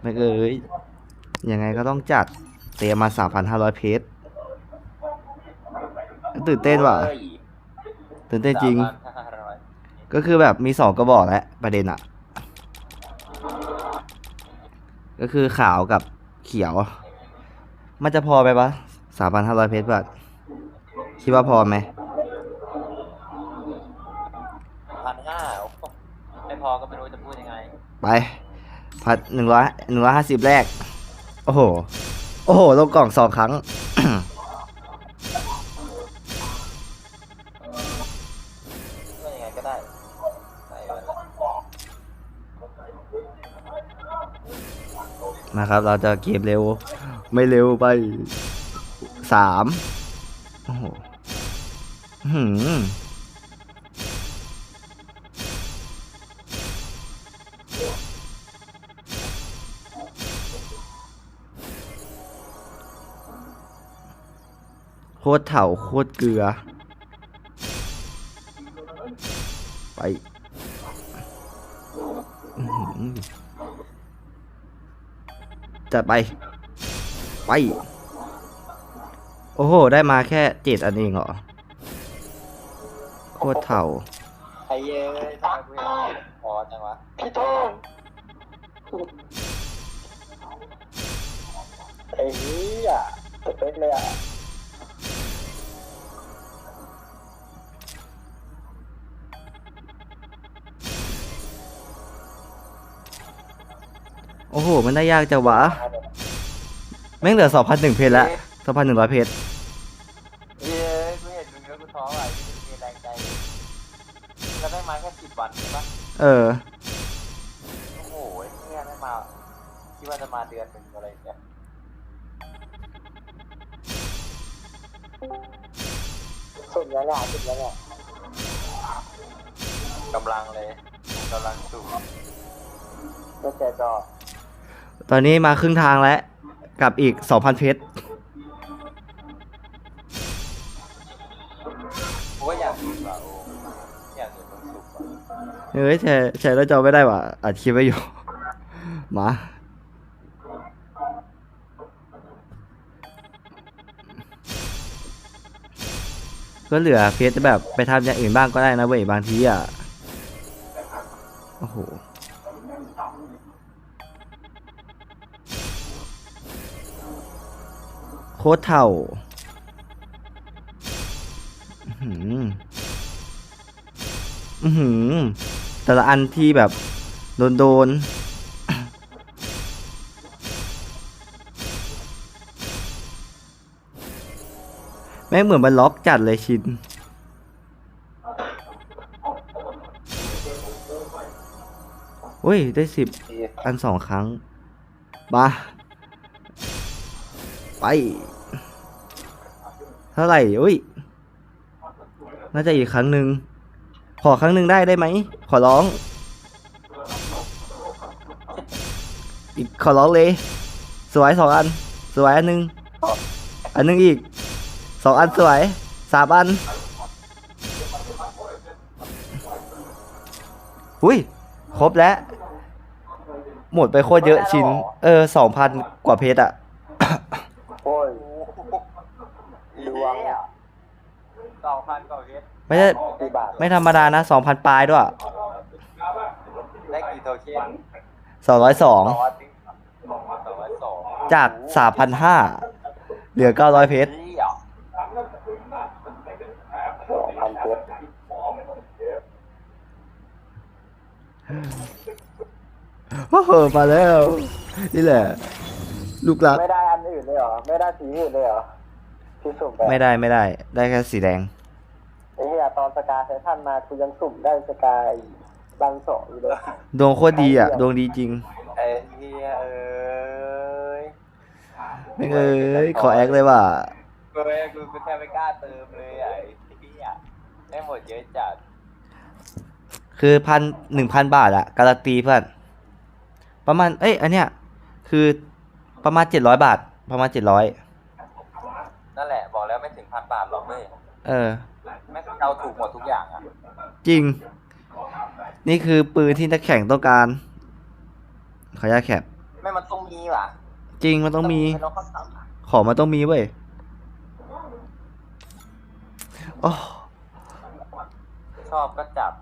ไม่เอ้ยยังไงก็ต้องจัดเตรียมมาสามพันห้าร้อยเพชรตื่นเต้นว่ะเฮ้ยตื่นเต้นจริงสามพันห้าร้อยก็คือแบบมีสองกระบอกแล้วประเด็นอะก็คือขาวกับเขียว มันจะพอไปปะสามพันห้าร้อยเพชรบาทคิดว่าพอไหมพันห้าไม่พอก็ไม่รู้จะพูดยังไง ไป พัดหนึ่งร้อยหนึ่งร้อยห้าสิบแรก โอ้โห โอ้โห ลงกล่องสองครั้ง ก็ยังไงก็ได้ได้อยู่แล้วนะครับ เราจะเกมเร็ว ไม่เร็วไปสามโอ้โหอื้อหืม ตรเถ่าโคตรเกลือ ไปอื้อหือจัดไป ไป โอ้โห ได้มาแค่เจ็ดอันเองเหรอ โคตรเถ่าไอ้เย้ยทำไมกูเห็นพอจังวะ พี่โต้งไอ้เหี้ยสเปคเลยอะ โอ้โห มันได้ยากจังวะ แม่งเหลือสองพันหนึ่งเพจแล้วสองพันหนึ่งร้อยเพจเย้ยกูเห็นมึงแล้วกูท้อว่ะที่มึงมีแรงใจแล้วได้มาแค่สิบวันใช่ปะเออ โอ้โหไอ้เนี่ยไม่มาคิดว่าจะมาเดือนหนึ่งอะไรอย่างเงี้ยสุดแล้วแหละสุดแล้วแหละกำลังเลยกำลังสูงก็แกจอ ตอนนี้มาครึ่งทางแล้วกับอีกสองพันเพจกูก็อยากสูงว่ะโอ้อยากเห็นมึงสูงว่ะเฮ้ยแชร์แชร์แล้วจอไม่ได้ว่ะอัดคลิปไว้อยู่ มา ก็เหลือเพจแบบไปทำอย่างอื่นบ้างก็ได้นะเว้ยบางทีอะ โอ้โห คตรเท่าอือหืออือหือแต่ละอันที่แบบ โดนโดนแม่งเหมือนมันล็อกจัดเลยชินอุ้ย ได้สิบอันสองครั้งมาไป ท่าไหร่อุ้ย น่าจะอีกครั้งหนึ่ง ขอครั้งหนึ่งได้ได้ไหม ขอร้อง อีกขอร้องเลย สวยสองอัน สวยอันหนึ่ง อันหนึ่งอีก สองอันสวย สามอัน อุ้ย ครบแล้ว หมดไปโคตรเยอะชิ้น เออสองพันกว่าเพชรอะ ดวงสองพันกว่าเวทไม่ใช่กี่บาทไม่ธรรมดานะสองพันปลายด้วยได้กี่โทเค็นสองร้อยสองสองร้อยสิบสองร้อยสองจากสามพันห้าเหลือเก้าร้อยเพชรเหี้ยสองพันเพชรโอ้โหมาแล้ว นี่แหละ ลูกรักไม่ได้อันอื่นเลยเหรอ ไม่ได้สีอื่นเลยเหรอ ที่สุ่มไปไม่ได้ไม่ได้ ได้แค่สีแดงไอ้เหี้ยตอนสกาเซชั่นมากูยังสุ่มได้สกายบางสองอยู่เลยดวงโคตรดีอะ ดวงดีจริงไอ้เหี้ยเอ้ยไม่เอ้ยขอแอคเลยว่ะกูไม่กูกูแทบไม่กล้าเติมเลยอะไอ้เหี้ยได้หมดเยอะจัดคือพันหนึ่งพันบาทอะการันตีเพื่อนประมาณ เอ้ย อันเนี้ย คือประมาณเจ็ดร้อยบาท ประมาณเจ็ดร้อย นั่นแหละบอกแล้วไม่ถึงพันบาทหรอก เว้ยเออแม่งเอาถูกหมดทุกอย่างอะจริง นี่คือปืนที่นักแข่งต้องการ ขออนุญาตแคปไม่มันต้องมีว่ะจริงมันต้องมีเป็นน้องข้าวสารของมันต้องมีเว้ยโอ้ชอบก็จับ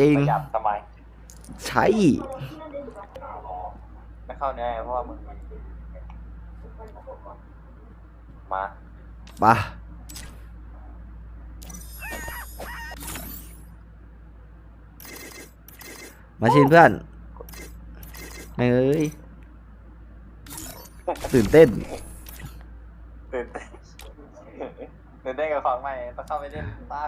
จริงไม่จับทำไมใช่ไม่เข้าแน่เพราะว่ามึงมา ปะ มาชินเพื่อนเอ้ยตื่นเต้นตื่นเต้นตื่นเต้นกับของใหม่ต้องเข้าไปเล่นตา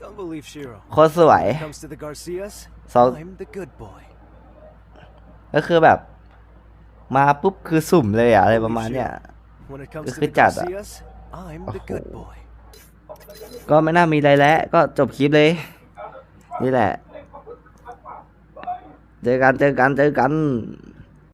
Don't believe Shiro. โคตรสวย When it comes to the Garcias, So- I'm the good boy. ก็คือแบบ มาปุ๊บคือสุ่มเลยอะอะไรประมาณเนี้ย When it comes Cứ to cứ the chặt ạ. Garcias, I'm ก็ไม่น่ามีอะไรแล้ว ก็จบคลิปเลย นี่แหละ เจอกันเจอกันเจอกัน